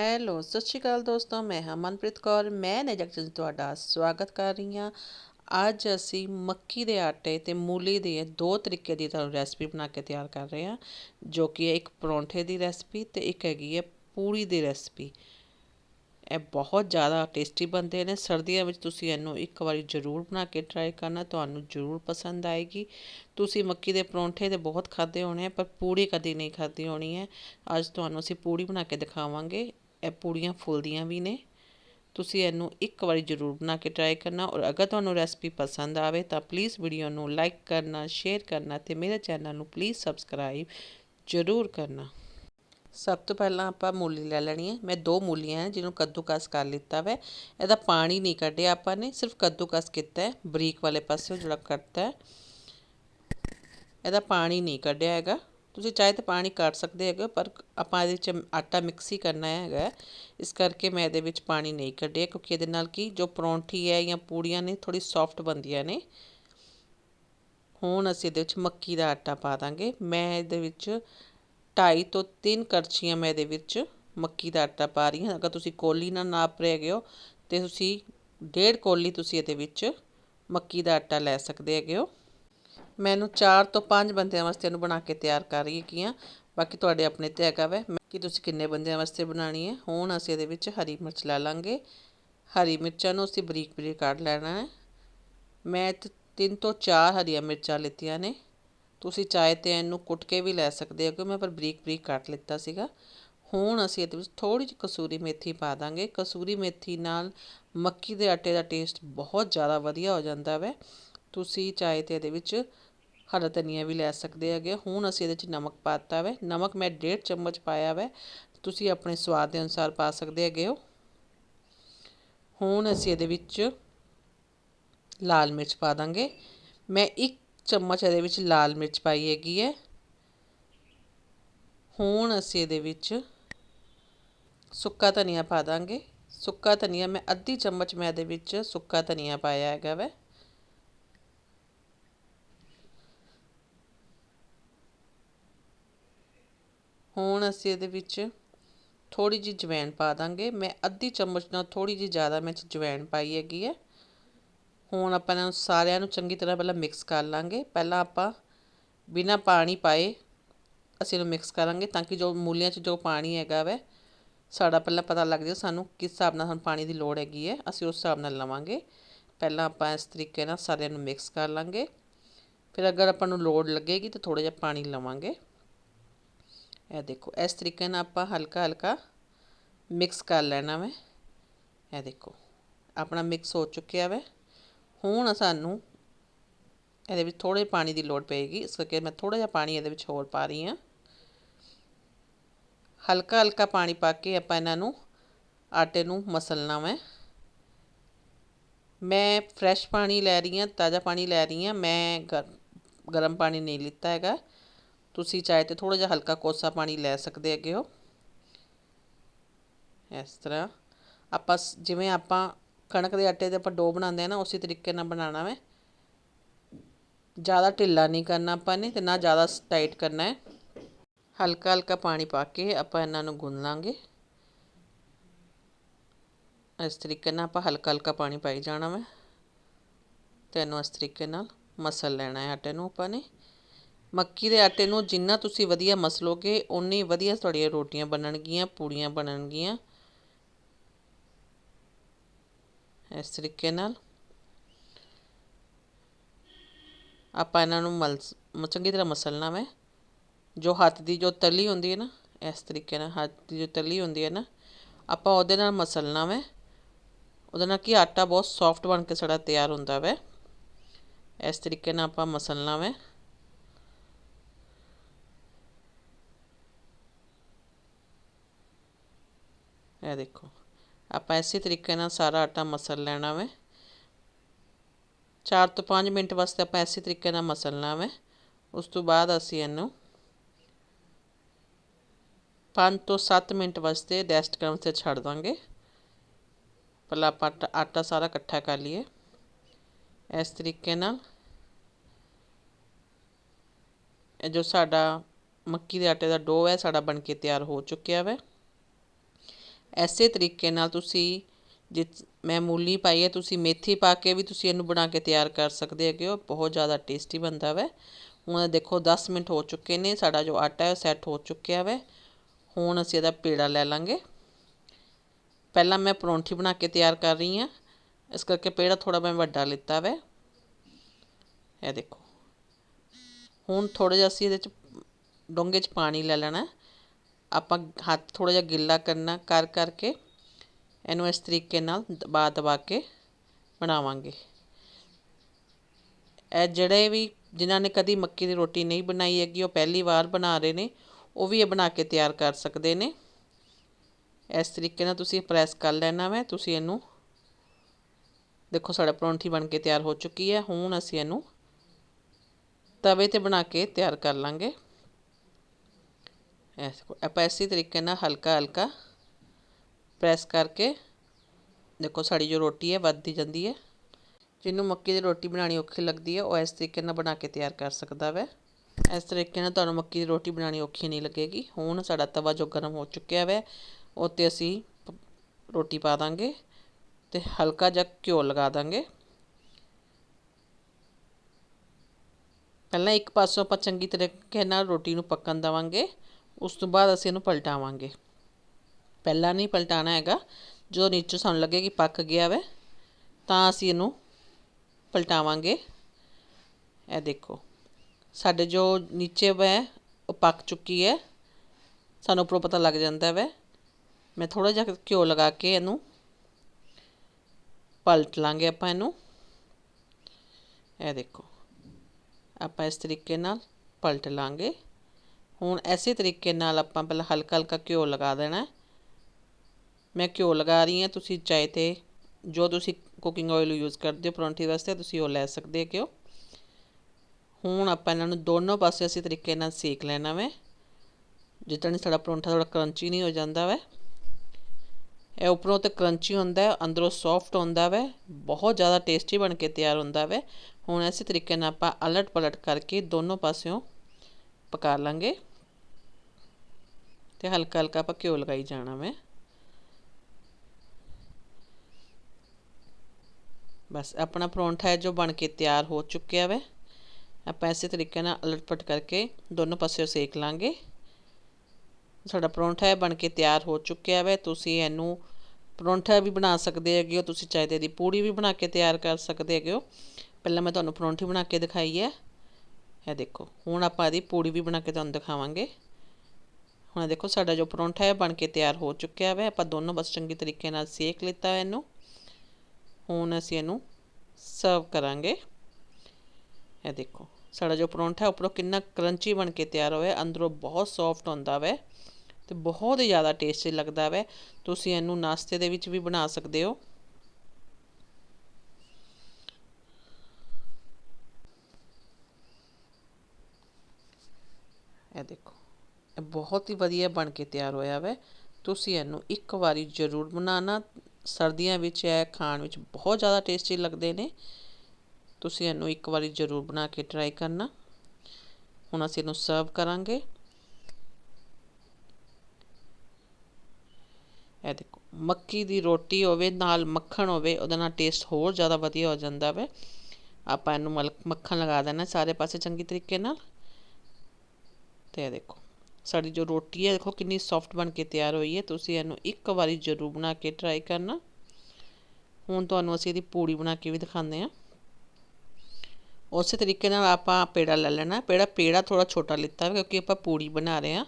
Hello, ਸਤਿ ਸ਼੍ਰੀ ਅਕਾਲ ਦੋਸਤੋ, ਮੈਂ ਹਾਂ ਮਨਪ੍ਰੀਤ ਕੌਰ, ਮੈਂ ਨੈਜੈਕਸ਼ਨ ਤੁਹਾਡਾ ਸਵਾਗਤ ਕਰ ਰਹੀ ਹਾਂ। ਅੱਜ ਅਸੀਂ ਮੱਕੀ ਦੇ ਆਟੇ ਤੇ ਮੂਲੀ ਦੇ ਦੋ ਤਰੀਕੇ ਦੀ ਤੁਹਾਨੂੰ ਰੈਸਪੀ ਬਣਾ ਕੇ ਤਿਆਰ ਕਰ ਰਹੇ ਹਾਂ, ਜੋ ਕਿ ਹੈ ਇੱਕ ਪਰੌਂਠੇ ਦੀ ਰੈਸਪੀ ਤੇ ਇੱਕ ਹੈਗੀ ਹੈ ਪੂਰੀ ਦੀ ਰੈਸਪੀ। ਇਹ ਬਹੁਤ ਜ਼ਿਆਦਾ ਟੇਸਟੀ ਬਣਦੇ ਨੇ, ਸਰਦੀਆਂ ਵਿੱਚ ਤੁਸੀਂ ਇਹਨੂੰ ਇੱਕ ਵਾਰੀ ਜ਼ਰੂਰ ਬਣਾ ਕੇ ਟਰਾਈ ਕਰਨਾ, ਤੁਹਾਨੂੰ ਜ਼ਰੂਰ ਪਸੰਦ ਆਏਗੀ। ਤੁਸੀਂ ਮੱਕੀ ਦੇ ਪਰੌਂਠੇ ਤੇ ਬਹੁਤ ਖਾਦੇ ਹੋਣੇ ਆ, ਪਰ ਪੂੜੀ ਕਦੀ ਨਹੀਂ ਖਾਦੀ ਹੋਣੀ ਹੈ। ਅੱਜ ਤੁਹਾਨੂੰ ਅਸੀਂ ਪੂੜੀ ਬਣਾ ਕੇ ਦਿਖਾਵਾਂਗੇ। ਇਹ ਪੂੜੀਆਂ ਫੁੱਲਦੀਆਂ ਵੀ ਨੇ। ਤੁਸੀਂ ਇਹਨੂੰ ਇੱਕ ਵਾਰੀ ਜ਼ਰੂਰ ਬਣਾ ਕੇ ਟਰਾਈ ਕਰਨਾ ਔਰ ਅਗਰ ਤੁਹਾਨੂੰ ਰੈਸਪੀ ਪਸੰਦ ਆਵੇ ਤਾਂ ਪਲੀਜ਼ ਵੀਡੀਓ ਨੂੰ ਲਾਈਕ ਕਰਨਾ ਸ਼ੇਅਰ ਕਰਨਾ ਤੇ ਮੇਰੇ ਚੈਨਲ ਨੂੰ ਪਲੀਜ਼ ਸਬਸਕ੍ਰਾਈਬ ਜ਼ਰੂਰ ਕਰਨਾ। ਸਭ ਤੋਂ ਪਹਿਲਾਂ ਆਪਾਂ ਮੂਲੀ ਲੈ ਲੈਣੀ ਹੈ। ਮੈਂ ਦੋ ਮੂਲੀਆਂ ਜਿਹਨੂੰ ਕੱਦੂਕਸ ਕਰ ਲਿੱਤਾ ਵੈ। ਇਹਦਾ ਪਾਣੀ ਨਹੀਂ ਕੱਢਿਆ ਆਪਾਂ ਨੇ, ਸਿਰਫ ਕੱਦੂਕਸ ਕੀਤਾ ਹੈ। ਬਰੀਕ ਵਾਲੇ ਪਾਸੇ ਜਿਹੜਾ ਕੱਟਦਾ ਹੈ। ਇਹਦਾ ਪਾਣੀ ਨਹੀਂ ਕੱਢਿਆ ਹੈਗਾ। ਤੁਸੀਂ ਚਾਹੇ ਤਾਂ ਪਾਣੀ ਕੱਢ ਸਕਦੇ ਹੈਗੇ ਹੋ, ਪਰ ਆਪਾਂ ਇਹਦੇ 'ਚ ਆਟਾ ਮਿਕਸ ਹੀ ਕਰਨਾ ਹੈਗਾ। ਇਸ ਕਰਕੇ ਮੈਂ ਇਹਦੇ ਵਿੱਚ ਪਾਣੀ ਨਹੀਂ ਕੱਢਿਆ, ਕਿਉਂਕਿ ਇਹਦੇ ਨਾਲ ਕੀ, ਜੋ ਪਰੌਂਠੀ ਹੈ ਜਾਂ ਪੂੜੀਆਂ ਨੇ ਥੋੜੀ ਸੌਫਟ ਬਣਦੀਆਂ ਨੇ। ਹੁਣ ਅਸੀਂ ਇਹਦੇ ਵਿੱਚ ਮੱਕੀ ਦਾ ਆਟਾ ਪਾ ਦਾਂਗੇ। ਮੈਂ ਇਹਦੇ ਵਿੱਚ 2.5 ਤੋਂ 3 ਕੜਛੀਆਂ ਮੈਂ ਇਹਦੇ ਵਿੱਚ ਮੱਕੀ ਦਾ ਆਟਾ ਪਾ ਰਹੀ ਹਾਂ। ਅਗਰ ਤੁਸੀਂ ਕੋਲੀ ਨਾਲ ਨਾਪ ਰਹੇ ਹੈਗੇ ਹੋ, ਤੇ ਤੁਸੀਂ ਡੇਢ ਕੋਲੀ ਤੁਸੀਂ ਇਹਦੇ ਵਿੱਚ ਮੱਕੀ ਦਾ ਆਟਾ ਲੈ ਸਕਦੇ ਹੈਗੇ ਹੋ। ਮੈਨੂੰ ਚਾਰ ਤੋਂ ਪੰਜ ਬੰਦਿਆਂ ਵਾਸਤੇ ਇਹਨੂੰ ਬਣਾ ਕੇ ਤਿਆਰ ਕਰ ਰਹੀ ਹੈਗੀ ਹਾਂ। ਬਾਕੀ ਤੁਹਾਡੇ ਆਪਣੇ ਤੇ ਹੈਗਾ ਵੈ। ਕਿ ਤੁਸੀਂ ਕਿੰਨੇ ਬੰਦਿਆਂ ਵਾਸਤੇ ਬਣਾਣੀ ਹੈ? ਹੁਣ ਅਸੀਂ ਇਹਦੇ ਵਿੱਚ ਹਰੀ ਮਿਰਚ ਲੈ ਲਾਂਗੇ। ਹਰੀ ਮਿਰਚਾਂ ਨੂੰ ਅਸੀਂ ਬਰੀਕ ਬਰੀਕ ਕੱਟ ਲੈਣਾ ਹੈ। ਮੈਂ ਇੱਥੇ ਤਿੰਨ ਤੋਂ ਚਾਰ ਹਰੀਆਂ ਮਿਰਚਾਂ ਲਿੱਤੀਆਂ ਨੇ। ਤੁਸੀਂ ਚਾਹੇ ਤੇ ਇਹਨੂੰ ਕੁੱਟ ਕੇ ਵੀ ਲੈ ਸਕਦੇ ਹੋ। ਕਿ ਮੈਂ ਪਰ ਬਰੀਕ ਬਰੀਕ ਕੱਟ ਲਿੱਤਾ ਸੀਗਾ। ਹੁਣ ਅਸੀਂ ਇਹਦੇ ਵਿੱਚ ਥੋੜੀ ਜਿਹੀ ਕਸੂਰੀ ਮੇਥੀ ਪਾ ਦਾਂਗੇ। ਕਸੂਰੀ ਮੇਥੀ ਨਾਲ ਮੱਕੀ ਦੇ ਆਟੇ ਦਾ ਟੇਸਟ ਬਹੁਤ ਜ਼ਿਆਦਾ ਵਧੀਆ ਹੋ ਜਾਂਦਾ ਵੈ। ਤੁਸੀਂ ਚਾਹੇ ਤਾਂ ਇਹਦੇ ਵਿੱਚ ਹਰਾ ਧਨੀਆ ਵੀ ਲੈ ਸਕਦੇ ਹੈਗੇ। ਹੁਣ ਅਸੀਂ ਇਹਦੇ 'ਚ ਨਮਕ ਪਾਤਾ ਵੈ। ਨਮਕ ਮੈਂ ਡੇਢ ਚਮਚ ਪਾਇਆ ਵੈ। ਤੁਸੀਂ ਆਪਣੇ ਸਵਾਦ ਦੇ ਅਨੁਸਾਰ ਪਾ ਸਕਦੇ ਹੈਗੇ ਹੋ। ਹੁਣ ਅਸੀਂ ਇਹਦੇ ਵਿੱਚ ਲਾਲ ਮਿਰਚ ਪਾ ਦਾਂਗੇ। ਮੈਂ ਇੱਕ ਚਮਚ ਇਹਦੇ ਵਿੱਚ ਲਾਲ ਮਿਰਚ ਪਾਈ ਹੈਗੀ ਹੈ। ਹੁਣ ਅਸੀਂ ਇਹਦੇ ਵਿੱਚ ਸੁੱਕਾ ਧਨੀਆ ਪਾ ਦਾਂਗੇ। ਸੁੱਕਾ ਧਨੀਆ ਮੈਂ ਅੱਧੀ ਚਮਚ ਮੈਂ ਇਹਦੇ ਵਿੱਚ ਸੁੱਕਾ ਧਨੀਆ ਪਾਇਆ ਹੈਗਾ ਵੈ। ਹੁਣ ਅਸੀਂ ਇਹਦੇ ਵਿੱਚ ਥੋੜ੍ਹੀ ਜਿਹੀ ਜਵੈਣ ਪਾ ਦਾਂਗੇ। ਮੈਂ ਅੱਧੀ ਚਮਚ ਨਾਲ ਥੋੜ੍ਹੀ ਜਿਹੀ ਜ਼ਿਆਦਾ ਮੈਂ ਜਵੈਣ ਪਾਈ ਹੈਗੀ ਹੈ। ਹੁਣ ਆਪਾਂ ਇਹਨਾਂ ਨੂੰ ਸਾਰਿਆਂ ਨੂੰ ਚੰਗੀ ਤਰ੍ਹਾਂ ਪਹਿਲਾਂ ਮਿਕਸ ਕਰ ਲਾਂਗੇ। ਪਹਿਲਾਂ ਆਪਾਂ ਬਿਨਾ ਪਾਣੀ ਪਾਏ ਅਸੀਂ ਇਹਨੂੰ ਮਿਕਸ ਕਰਾਂਗੇ ਤਾਂ ਕਿ ਜੋ ਮੂਲੀਆਂ 'ਚ ਜੋ ਪਾਣੀ ਹੈਗਾ ਵੈ, ਸਾਡਾ ਪਹਿਲਾਂ ਪਤਾ ਲੱਗ ਜਾਵੇ ਸਾਨੂੰ ਕਿਸ ਹਿਸਾਬ ਨਾਲ ਸਾਨੂੰ ਪਾਣੀ ਦੀ ਲੋੜ ਹੈਗੀ ਹੈ। ਅਸੀਂ ਉਸ ਹਿਸਾਬ ਨਾਲ ਲਵਾਂਗੇ। ਪਹਿਲਾਂ ਆਪਾਂ ਇਸ ਤਰੀਕੇ ਨਾਲ ਸਾਰਿਆਂ ਨੂੰ ਮਿਕਸ ਕਰ ਲਾਂਗੇ। ਫਿਰ ਅਗਰ ਆਪਾਂ ਨੂੰ ਲੋੜ ਲੱਗੇਗੀ ਤਾਂ ਥੋੜ੍ਹਾ ਜਿਹਾ ਪਾਣੀ ਲਵਾਂਗੇ। ਇਹ ਦੇਖੋ, ਇਸ ਤਰੀਕੇ ਨਾਲ ਆਪਾਂ ਹਲਕਾ ਹਲਕਾ ਮਿਕਸ ਕਰ ਲੈਣਾ ਵੈ। ਇਹ ਦੇਖੋ, ਆਪਣਾ ਮਿਕਸ ਹੋ ਚੁੱਕਿਆ ਵੈ। ਹੁਣ ਸਾਨੂੰ ਇਹਦੇ ਵਿੱਚ ਥੋੜੇ ਪਾਣੀ ਦੀ ਲੋੜ ਪਏਗੀ, ਇਸ ਕਰਕੇ ਮੈਂ ਥੋੜਾ ਜਿਹਾ ਪਾਣੀ ਇਹਦੇ ਵਿੱਚ ਹੋਰ ਪਾ ਰਹੀ ਹਾਂ। ਹਲਕਾ ਹਲਕਾ ਪਾਣੀ ਪਾ ਕੇ ਆਪਾਂ ਇਹਨਾਂ ਨੂੰ ਆਟੇ ਨੂੰ ਮਸਲਣਾ ਵੈ। ਮੈਂ ਫਰੈਸ਼ ਪਾਣੀ ਲੈ ਰਹੀ ਹਾਂ, ਤਾਜ਼ਾ ਪਾਣੀ ਲੈ ਰਹੀ ਹਾਂ। ਮੈਂ ਗਰਮ ਪਾਣੀ ਨਹੀਂ ਲਿੱਤਾ ਹੈਗਾ। ਤੁਸੀਂ ਚਾਹੇ ਤੇ ਥੋੜਾ ਜਿਹਾ ਹਲਕਾ ਕੋਸਾ ਪਾਣੀ ਲੈ ਸਕਦੇ ਹੈਗੇ ਹੋ। ਇਸ ਤਰ੍ਹਾਂ ਆਪਾਂ ਜਿਵੇਂ ਆਪਾਂ ਕਣਕ ਦੇ ਆਟੇ ਦੇ ਆਪਾਂ ਡੋ ਬਣਾਉਂਦੇ ਆ ਨਾ, ਉਸੇ ਤਰੀਕੇ ਨਾਲ ਬਣਾਉਣਾ ਹੈ ਜ਼ਿਆਦਾ ਢਿੱਲਾ ਨਹੀਂ ਕਰਨਾ ਆਪਾਂ ਨੇ ਤੇ ਨਾ ਜ਼ਿਆਦਾ ਟਾਈਟ ਕਰਨਾ ਹੈ। ਹਲਕਾ ਹਲਕਾ ਪਾਣੀ ਪਾ ਕੇ ਆਪਾਂ ਇਹਨਾਂ ਨੂੰ ਗੁੰਨ ਲਾਂਗੇ। ਇਸ ਤਰੀਕੇ ਨਾਲ ਆਪਾਂ ਹਲਕਾ ਹਲਕਾ ਪਾਣੀ ਪਾਈ ਜਾਣਾ ਵਾ। ਤੇ ਇਹਨੂੰ ਇਸ ਤਰੀਕੇ ਨਾਲ ਮਸਲ ਲੈਣਾ ਹੈ ਆਟੇ ਨੂੰ ਆਪਾਂ ਨੇ। ਮੱਕੀ ਦੇ ਆਟੇ ਨੂੰ ਜਿੰਨਾ ਤੁਸੀਂ ਵਧੀਆ ਮਸਲੋਗੇ ਉਨੀ ਵਧੀਆ ਤੁਹਾਡੀਆਂ ਰੋਟੀਆਂ ਬਣਨਗੀਆਂ, ਪੂੜੀਆਂ ਬਣਨਗੀਆਂ। ਇਸ ਤਰੀਕੇ ਨਾਲ। ਆਪਾਂ ਇਹਨਾਂ ਨੂੰ ਮਲ ਚੰਗੀ ਤਰ੍ਹਾਂ ਮਸਲਣਾ ਹੈ ਜੋ ਹੱਥ ਦੀ ਜੋ ਤਲੀ ਹੁੰਦੀ ਹੈ ਨਾ, ਇਸ ਤਰੀਕੇ ਨਾਲ ਹੱਥ ਦੀ ਜੋ ਤਲੀ ਹੁੰਦੀ ਹੈ ਨਾ, ਆਪਾਂ ਉਹਦੇ ਨਾਲ ਮਸਲਣਾ ਹੈ ਉਹਦੇ ਨਾਲ ਕੀ ਆਟਾ ਬਹੁਤ ਸੌਫਟ ਬਣ ਕੇ ਸਾਡਾ ਤਿਆਰ ਹੁੰਦਾ ਵੈ। ਇਸ ਤਰੀਕੇ ਨਾਲ ਆਪਾਂ ਮਸਲਣਾ ਵੈ। ਇਹ ਦੇਖੋ। ਆਪਾਂ ਇਸੇ ਤਰੀਕੇ ਨਾਲ ਸਾਰਾ ਆਟਾ ਮਸਲ ਲੈਣਾ ਵੇ। 4 ਤੋਂ 5 ਮਿੰਟ ਵਾਸਤੇ ਆਪਾਂ ਇਸੇ ਤਰੀਕੇ ਨਾਲ ਮਸਲਣਾ ਵੇ। ਉਸ ਤੋਂ ਬਾਅਦ ਅਸੀਂ ਇਹਨੂੰ 5 ਤੋਂ 7 ਮਿੰਟ ਵਾਸਤੇ ਰੈਸਟ ਕਰਨ 'ਤੇ ਛੱਡ ਦਾਂਗੇ। ਪਹਿਲਾਂ ਆਪਾਂ ਆਟਾ ਸਾਰਾ ਇਕੱਠਾ ਕਰ ਲਈਏ। ਇਸ ਤਰੀਕੇ ਨਾਲ ਇਹ ਜੋ ਸਾਡਾ ਮੱਕੀ ਦੇ ਆਟੇ ਦਾ ਡੋ ਹੈ, ਸਾਡਾ ਬਣ ਕੇ ਤਿਆਰ ਹੋ ਚੁੱਕਿਆ ਹੈ ਇਸੇ ਤਰੀਕੇ ਨਾਲ ਤੁਸੀਂ ਜਿ ਮੈਂ ਮੂਲੀ ਪਾਈ ਹੈ, ਤੁਸੀਂ ਮੇਥੀ ਪਾ ਕੇ ਵੀ ਤੁਸੀਂ ਇਹਨੂੰ ਬਣਾ ਕੇ ਤਿਆਰ ਕਰ ਸਕਦੇ ਹੈਗੇ ਹੋ, ਬਹੁਤ ਜ਼ਿਆਦਾ ਟੇਸਟੀ ਬਣਦਾ ਵੈ। ਹੁਣ ਦੇਖੋ ਦਸ ਮਿੰਟ ਹੋ ਚੁੱਕੇ ਨੇ, ਸਾਡਾ ਜੋ ਆਟਾ ਹੈ ਸੈੱਟ ਹੋ ਚੁੱਕਿਆ ਵੈ। ਹੁਣ ਅਸੀਂ ਇਹਦਾ ਪੇੜਾ ਲੈ ਲਾਂਗੇ। ਪਹਿਲਾਂ ਮੈਂ ਪਰੌਂਠੀ ਬਣਾ ਕੇ ਤਿਆਰ ਕਰ ਰਹੀ ਹਾਂ। ਇਸ ਕਰਕੇ ਪੇੜਾ ਥੋੜਾ ਮੈਂ ਵੱਡਾ ਲਿੱਤਾ ਵੈ। ਇਹ ਦੇਖੋ। ਹੁਣ ਥੋੜਾ ਜਿਹਾ ਅਸੀਂ ਇਹਦੇ ਚ ਡੋਂਗੇ 'ਚ ਪਾਣੀ ਲੈ ਲੈਣਾ। ਆਪਾਂ ਹੱਥ ਥੋੜ੍ਹਾ ਜਿਹਾ ਗਿੱਲਾ ਕਰਨਾ, ਕਰ, ਕਰਕੇ ਇਹਨੂੰ ਇਸ ਤਰੀਕੇ ਨਾਲ ਦਬਾ ਦਬਾ ਕੇ ਬਣਾਵਾਂਗੇ। ਇਹ ਜਿਹੜੇ ਵੀ ਜਿਨ੍ਹਾਂ ਨੇ ਕਦੀ ਮੱਕੀ ਦੀ ਰੋਟੀ ਨਹੀਂ ਬਣਾਈ ਹੈਗੀ, ਉਹ ਪਹਿਲੀ ਵਾਰ ਬਣਾ ਰਹੇ ਨੇ, ਉਹ ਵੀ ਇਹ ਬਣਾ ਕੇ ਤਿਆਰ ਕਰ ਸਕਦੇ ਨੇ। ਇਸ ਤਰੀਕੇ ਨਾਲ ਤੁਸੀਂ ਪ੍ਰੈਸ ਕਰ ਲੈਣਾ ਵੇ, ਤੁਸੀਂ ਇਹਨੂੰ ਦੇਖੋ ਸਾਡਾ ਪਰੌਂਠੀ ਬਣ ਕੇ ਤਿਆਰ ਹੋ ਚੁੱਕੀ ਹੈ, ਹੁਣ ਅਸੀਂ ਇਹਨੂੰ ਤਵੇ ਤੇ ਬਣਾ ਕੇ ਤਿਆਰ ਕਰ ਲਾਂਗੇ। ਆਪਾਂ ਇਸੇ ਤਰੀਕੇ ਨਾਲ ਹਲਕਾ ਹਲਕਾ ਪ੍ਰੈਸ ਕਰਕੇ ਦੇਖੋ ਸਾਡੀ ਜੋ ਰੋਟੀ ਹੈ ਵੱਧਦੀ ਜਾਂਦੀ ਹੈ ਜਿਹਨੂੰ ਮੱਕੀ ਦੀ ਰੋਟੀ ਬਣਾਉਣੀ ਔਖੀ ਲੱਗਦੀ ਹੈ ਉਹ ਇਸ ਤਰੀਕੇ ਨਾਲ ਬਣਾ ਕੇ ਤਿਆਰ ਕਰ ਸਕਦਾ ਵੈ ਇਸ ਤਰੀਕੇ ਨਾਲ ਤੁਹਾਨੂੰ ਮੱਕੀ ਦੀ ਰੋਟੀ ਬਣਾਉਣੀ ਔਖੀ ਨਹੀਂ ਲੱਗੇਗੀ ਹੁਣ ਸਾਡਾ ਤਵਾ ਜੋ ਗਰਮ ਹੋ ਚੁੱਕਿਆ ਵੈ ਉੱਤੇ ਅਸੀਂ ਰੋਟੀ ਪਾ ਦਾਂਗੇ ਤੇ ਹਲਕਾ ਜਿਹਾ ਘਿਓ ਲਗਾ ਦਾਂਗੇ ਪਹਿਲਾਂ ਇੱਕ ਪਾਸੋਂ ਆਪਾਂ ਚੰਗੀ ਤਰੀਕੇ ਨਾਲ ਰੋਟੀ ਨੂੰ ਪੱਕਣ ਦਵਾਂਗੇ ਉਸ ਤੋਂ ਬਾਅਦ ਅਸੀਂ ਇਹਨੂੰ ਪਲਟਾਵਾਂਗੇ। ਪਹਿਲਾਂ ਨਹੀਂ ਪਲਟਾਣਾ ਹੈਗਾ। ਜਦੋਂ ਨੀਚੋਂ ਸਾਨੂੰ ਲੱਗੇ ਕਿ ਪੱਕ ਗਿਆ ਵੈ, ਤਾਂ ਅਸੀਂ ਇਹਨੂੰ ਪਲਟਾਵਾਂਗੇ। ਇਹ ਦੇਖੋ, ਸਾਡੇ ਜੋ ਨੀਚੇ ਵੈ, ਉਹ ਪੱਕ ਚੁੱਕੀ ਹੈ। ਸਾਨੂੰ ਉੱਪਰੋਂ ਪਤਾ ਲੱਗ ਜਾਂਦਾ ਵੈ। ਮੈਂ ਥੋੜਾ ਜਿਹਾ ਘਿਓ ਲਗਾ ਕੇ ਇਹਨੂੰ ਪਲਟ ਲਾਂਗੇ ਆਪਾਂ ਇਹਨੂੰ। ਇਹ ਦੇਖੋ, ਆਪਾਂ ਇਸ ਤਰੀਕੇ ਨਾਲ ਪਲਟ ਲਾਂਗੇ। ਹੁਣ ਇਸੇ ਤਰੀਕੇ ਨਾਲ ਆਪਾਂ ਪਹਿਲਾਂ ਹਲਕਾ ਹਲਕਾ ਘਿਓ ਲਗਾ ਦੇਣਾ ਮੈਂ ਘਿਓ ਲਗਾ ਰਹੀ ਹਾਂ, ਤੁਸੀਂ ਚਾਹੇ ਤੇ ਜੋ ਤੁਸੀਂ ਕੁਕਿੰਗ ਆਇਲ ਯੂਜ਼ ਕਰਦੇ ਹੋ ਪਰੌਂਠੀ ਵਾਸਤੇ, ਤੁਸੀਂ ਉਹ ਲੈ ਸਕਦੇ ਹੋ ਹੁਣ ਆਪਾਂ ਇਹਨਾਂ ਨੂੰ ਦੋਨੋਂ ਪਾਸੇ ਅਸੀਂ ਤਰੀਕੇ ਨਾਲ ਸੇਕ ਲੈਣਾ ਵੇ, ਜਿੱਦਾਂ ਸਾਡਾ ਪਰੌਂਠਾ ਥੋੜਾ ਕਰੰਚੀ ਨਹੀਂ ਹੋ ਜਾਂਦਾ ਵੇ। ਇਹ ਉੱਪਰੋਂ ਤੇ ਕਰੰਚੀ ਹੁੰਦਾ ਹੈ, ਅੰਦਰੋਂ ਸੌਫਟ ਹੁੰਦਾ ਵੇ, ਬਹੁਤ ਜ਼ਿਆਦਾ ਟੇਸਟੀ ਬਣ ਕੇ ਤਿਆਰ ਹੁੰਦਾ ਵੇ। ਹੁਣ ਇਸੇ ਤਰੀਕੇ ਨਾਲ ਆਪਾਂ ਅਲਟ ਪਲਟ ਕਰਕੇ ਦੋਨੋਂ ਪਾਸਿਓਂ ਪਕਾ ਲਾਂਗੇ। ਤੇ ਹਲਕਾ ਹਲਕਾ ਆਪਾਂ ਘਿਓ ਲਗਾਈ ਜਾਣਾ ਵੇ। ਬਸ, ਆਪਣਾ ਪਰੌਂਠਾ ਹੈ ਜੋ ਬਣ ਕੇ ਤਿਆਰ ਹੋ ਚੁੱਕਿਆ ਵੈ। ਆਪਾਂ ਇਸੇ ਤਰੀਕੇ ਨਾਲ ਅਲਟ ਪਲਟ ਕਰਕੇ ਦੋਨੋਂ ਪਾਸਿਓਂ ਸੇਕ ਲਾਂਗੇ। ਸਾਡਾ ਪਰੌਂਠਾ ਹੈ, ਬਣ ਕੇ ਤਿਆਰ ਹੋ ਚੁੱਕਿਆ ਵੈ। ਤੁਸੀਂ ਇਹਨੂੰ ਪਰੌਂਠਾ ਵੀ ਬਣਾ ਸਕਦੇ ਹੈਗੇ ਹੋ, ਤੁਸੀਂ ਚਾਹੇ ਦੀ ਪੂੜੀ ਵੀ ਬਣਾ ਕੇ ਤਿਆਰ ਕਰ ਸਕਦੇ ਹੈਗੇ ਹੋ। ਪਹਿਲਾਂ ਮੈਂ ਤੁਹਾਨੂੰ ਪਰੌਂਠੀ ਬਣਾ ਕੇ ਦਿਖਾਈ ਹੈ। ਇਹ ਦੇਖੋ, ਹੁਣ ਆਪਾਂ ਇਹਦੀ ਪੂੜੀ ਵੀ ਬਣਾ ਕੇ ਤੁਹਾਨੂੰ ਦਿਖਾਵਾਂਗੇ। ਹੁਣ ਦੇਖੋ ਸਾਡਾ ਜੋ ਪਰੌਂਠਾ ਹੈ, ਬਣ ਕੇ ਤਿਆਰ ਹੋ ਚੁੱਕਿਆ ਹੈ ਆਪਾਂ ਦੋਨੋਂ ਬਸ ਚੰਗੀ ਤਰੀਕੇ ਨਾਲ ਸੇਕ ਲਿੱਤਾ ਇਹਨੂੰ। ਹੁਣ ਅਸੀਂ ਇਹਨੂੰ ਸਰਵ ਕਰਾਂਗੇ। ਇਹ ਦੇਖੋ, ਸਾਡਾ ਜੋ ਪਰੌਂਠਾ ਉੱਪਰੋਂ ਕਿੰਨਾ ਕਰੰਚੀ ਬਣ ਕੇ ਤਿਆਰ ਹੋਇਆ। ਅੰਦਰੋਂ ਬਹੁਤ ਸੌਫਟ ਹੁੰਦਾ ਵੈ ਤੇ ਬਹੁਤ ਹੀ ਜ਼ਿਆਦਾ ਟੇਸਟੀ ਲੱਗਦਾ ਵੈ। ਤੁਸੀਂ ਇਹਨੂੰ ਨਾਸ਼ਤੇ ਦੇ ਵਿੱਚ ਵੀ ਬਣਾ ਸਕਦੇ ਹੋ। ਇਹ ਦੇਖੋ ਬਹੁਤ ਹੀ ਵਧੀਆ ਬਣ ਕੇ ਤਿਆਰ ਹੋਇਆ ਵੈ। ਤੁਸੀਂ ਇਹਨੂੰ ਇੱਕ ਵਾਰੀ ਜ਼ਰੂਰ ਬਣਾਉਣਾ। ਸਰਦੀਆਂ ਵਿੱਚ ਇਹ ਖਾਣ ਵਿੱਚ ਬਹੁਤ ਜ਼ਿਆਦਾ ਟੇਸਟੀ ਲੱਗਦੇ ਨੇ। ਤੁਸੀਂ ਇਹਨੂੰ ਇੱਕ ਵਾਰੀ ਜ਼ਰੂਰ ਬਣਾ ਕੇ ਟਰਾਈ ਕਰਨਾ। ਹੁਣ ਅਸੀਂ ਇਹਨੂੰ ਸਰਵ ਕਰਾਂਗੇ। ਇਹ ਦੇਖੋ, ਮੱਕੀ ਦੀ ਰੋਟੀ ਹੋਵੇ, ਨਾਲ ਮੱਖਣ ਹੋਵੇ, ਉਹਦੇ ਨਾਲ ਟੇਸਟ ਹੋਰ ਜ਼ਿਆਦਾ ਵਧੀਆ ਹੋ ਜਾਂਦਾ ਵੇ। ਆਪਾਂ ਇਹਨੂੰ ਮੱਖਣ ਲਗਾ ਦੇਣਾ ਸਾਰੇ ਪਾਸੇ ਚੰਗੀ ਤਰੀਕੇ ਨਾਲ। ਤੇ ਇਹ ਦੇਖੋ ਸਾਡੀ ਜੋ ਰੋਟੀ ਹੈ, ਦੇਖੋ ਕਿੰਨੀ ਸੌਫਟ ਬਣ ਕੇ ਤਿਆਰ ਹੋਈ ਹੈ। ਤੁਸੀਂ ਇਹਨੂੰ ਇੱਕ ਵਾਰੀ ਜ਼ਰੂਰ ਬਣਾ ਕੇ ਟਰਾਈ ਕਰਨਾ। ਹੁਣ ਤੁਹਾਨੂੰ ਅਸੀਂ ਇਹਦੀ ਪੂੜੀ ਬਣਾ ਕੇ ਵੀ ਦਿਖਾਉਂਦੇ ਹਾਂ। ਉਸੇ ਤਰੀਕੇ ਨਾਲ ਆਪਾਂ ਪੇੜਾ ਲੈ ਲੈਣਾ। ਪੇੜਾ ਪੇੜਾ ਥੋੜਾ ਛੋਟਾ ਲਿੱਤਾ ਕਿਉਂਕਿ ਆਪਾਂ ਪੂੜੀ ਬਣਾ ਰਹੇ ਹਾਂ।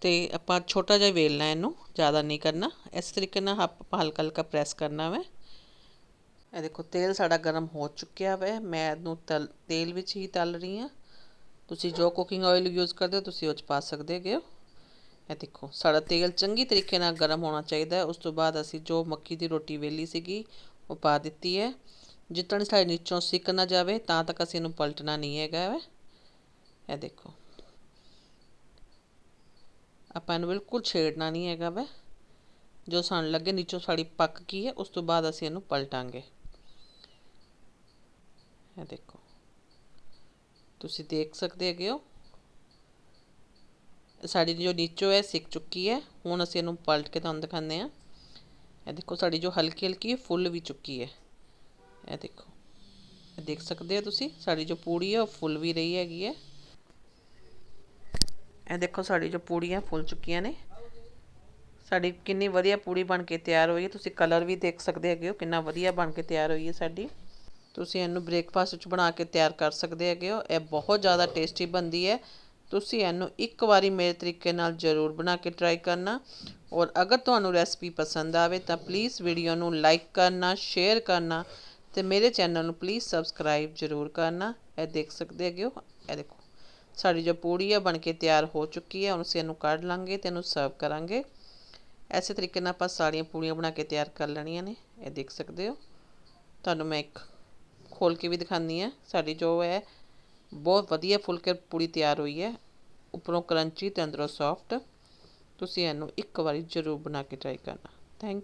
ਤੇ ਆਪਾਂ ਛੋਟਾ ਜਿਹਾ ਵੇਲਣਾ ਇਹਨੂੰ, ਜ਼ਿਆਦਾ ਨਹੀਂ ਕਰਨਾ। ਇਸ ਤਰੀਕੇ ਨਾਲ ਆਪਾਂ ਹਲਕਾ ਹਲਕਾ ਪ੍ਰੈਸ ਕਰਨਾ ਵਾ। ਇਹ ਦੇਖੋ, ਤੇਲ ਸਾਡਾ ਗਰਮ ਹੋ ਚੁੱਕਿਆ ਵੇ। ਮੈਂ ਇਹਨੂੰ ਤੇਲ ਵਿੱਚ ਹੀ ਤਲ ਰਹੀ ਹਾਂ। ਤੁਸੀਂ ਜੋ ਕੁਕਿੰਗ ਆਇਲ ਯੂਜ਼ ਕਰਦੇ ਹੋ, ਤੁਸੀਂ ਉਹ ਚ ਪਾ ਸਕਦੇ ਹੈਗੇ ਹੋ। ਇਹ ਦੇਖੋ, ਸਾਡਾ ਤੇਲ ਚੰਗੀ ਤਰੀਕੇ ਨਾਲ ਗਰਮ ਹੋਣਾ ਚਾਹੀਦਾ ਹੈ। ਉਸ ਤੋਂ ਬਾਅਦ ਅਸੀਂ ਜੋ ਮੱਕੀ ਦੀ ਰੋਟੀ ਵੇਲੀ ਸੀਗੀ, ਉਹ ਪਾ ਦਿੱਤੀ ਹੈ। ਜਿੱਤਣ ਸਾਡੇ ਨੀਚੋਂ ਸਿੱਕ ਨਾ ਜਾਵੇ, ਤਾਂ ਤੱਕ ਅਸੀਂ ਇਹਨੂੰ ਪਲਟਣਾ ਨਹੀਂ ਹੈਗਾ ਵੇ ਇਹ ਦੇਖੋ। ਆਪਾਂ ਇਹਨੂੰ ਬਿਲਕੁਲ ਛੇੜਨਾ ਨਹੀਂ ਹੈਗਾ ਵੇ। ਜੋ ਸਾਨੂੰ ਲੱਗੇ, ਨੀਚੋਂ ਸਾਡੀ ਪੱਕ ਗਈ ਹੈ, ਉਸ ਤੋਂ ਬਾਅਦ ਅਸੀਂ ਇਹਨੂੰ ਪਲਟਾਂਗੇ। ਇਹ ਦੇਖੋ। ਤੁਸੀਂ ਦੇਖ ਸਕਦੇ ਹੈਗੇ ਹੋ। ਸਾਡੀ ਜੋ ਨੀਚੋ ਹੈ ਸਿੱਕ ਚੁੱਕੀ ਹੈ, ਹੁਣ ਅਸੀਂ ਇਹਨੂੰ ਪਲਟ ਕੇ ਤੁਹਾਨੂੰ ਦਿਖਾਉਂਦੇ ਹਾਂ। ਇਹ ਦੇਖੋ, ਸਾਡੀ ਜੋ ਹਲਕੀ ਹਲਕੀ ਫੁੱਲ ਵੀ ਚੁੱਕੀ ਹੈ। ਇਹ ਦੇਖੋ, ਇਹ ਦੇਖ ਸਕਦੇ ਹੋ ਤੁਸੀਂ, ਸਾਡੀ ਜੋ ਪੂੜੀ ਹੈ ਉਹ ਫੁੱਲ ਵੀ ਰਹੀ ਹੈਗੀ ਹੈ। ਇਹ ਦੇਖੋ, ਸਾਡੀ ਜੋ ਪੂੜੀਆਂ ਫੁੱਲ ਚੁੱਕੀਆਂ ਨੇ। ਸਾਡੀ ਕਿੰਨੀ ਵਧੀਆ ਪੂੜੀ ਬਣ ਕੇ ਤਿਆਰ ਹੋਈ ਹੈ। ਤੁਸੀਂ ਕਲਰ ਵੀ ਦੇਖ ਸਕਦੇ ਹੈਗੇ ਹੋ, ਕਿੰਨਾ ਵਧੀਆ ਬਣ ਕੇ ਤਿਆਰ ਹੋਈ ਹੈ ਸਾਡੀ। ਤੁਸੀਂ ਇਹਨੂੰ ਬ੍ਰੇਕਫਾਸਟ ਵਿੱਚ ਬਣਾ ਕੇ ਤਿਆਰ ਕਰ ਸਕਦੇ ਹੈਗੇ ਹੋ। ਇਹ ਬਹੁਤ ਜ਼ਿਆਦਾ ਟੇਸਟੀ ਬਣਦੀ ਹੈ। ਤੁਸੀਂ ਇਹਨੂੰ ਇੱਕ ਵਾਰੀ ਮੇਰੇ ਤਰੀਕੇ ਨਾਲ ਜ਼ਰੂਰ ਬਣਾ ਕੇ ਟਰਾਈ ਕਰਨਾ। ਔਰ ਅਗਰ ਤੁਹਾਨੂੰ ਰੈਸਪੀ ਪਸੰਦ ਆਵੇ ਤਾਂ ਪਲੀਜ਼ ਵੀਡੀਓ ਨੂੰ ਲਾਈਕ ਕਰਨਾ ਸ਼ੇਅਰ ਕਰਨਾ ਤੇ ਮੇਰੇ ਚੈਨਲ ਨੂੰ ਪਲੀਜ਼ ਸਬਸਕ੍ਰਾਈਬ ਜ਼ਰੂਰ ਕਰਨਾ। ਇਹ ਦੇਖ ਸਕਦੇ ਹੈਗੇ ਹੋ। ਇਹ ਦੇਖੋ, ਸਾਡੀ ਜੋ ਪੂੜੀ ਹੈ ਬਣ ਕੇ ਤਿਆਰ ਹੋ ਚੁੱਕੀ ਹੈ। ਹੁਣ ਅਸੀਂ ਇਹਨੂੰ ਕੱਢ ਲਾਂਗੇ ਤੇ ਇਹਨੂੰ ਸਰਵ ਕਰਾਂਗੇ। ਐਸੇ ਤਰੀਕੇ ਨਾਲ ਆਪਾਂ ਸਾਰੀਆਂ ਪੂੜੀਆਂ ਬਣਾ ਕੇ ਤਿਆਰ ਕਰ ਲੈਣੀਆਂ ਨੇ। ਇਹ ਦੇਖ ਸਕਦੇ ਹੋ। ਤੁਹਾਨੂੰ ਮੈਂ ਇੱਕ ਖੋਲ੍ਹ ਕੇ ਵੀ ਦਿਖਾਉਂਦੀ ਹਾਂ। ਸਾਡੀ ਜੋ ਹੈ, ਬਹੁਤ ਵਧੀਆ ਫੁਲਕੇ ਪੂੜੀ ਤਿਆਰ ਹੋਈ ਹੈ। ਉੱਪਰੋਂ ਕਰੰਚੀ ਅਤੇ ਅੰਦਰੋਂ ਸੋਫਟ ਤੁਸੀਂ ਇਹਨੂੰ ਇੱਕ ਵਾਰੀ ਜ਼ਰੂਰ ਬਣਾ ਕੇ ਟਰਾਈ ਕਰਨਾ। ਥੈਂਕ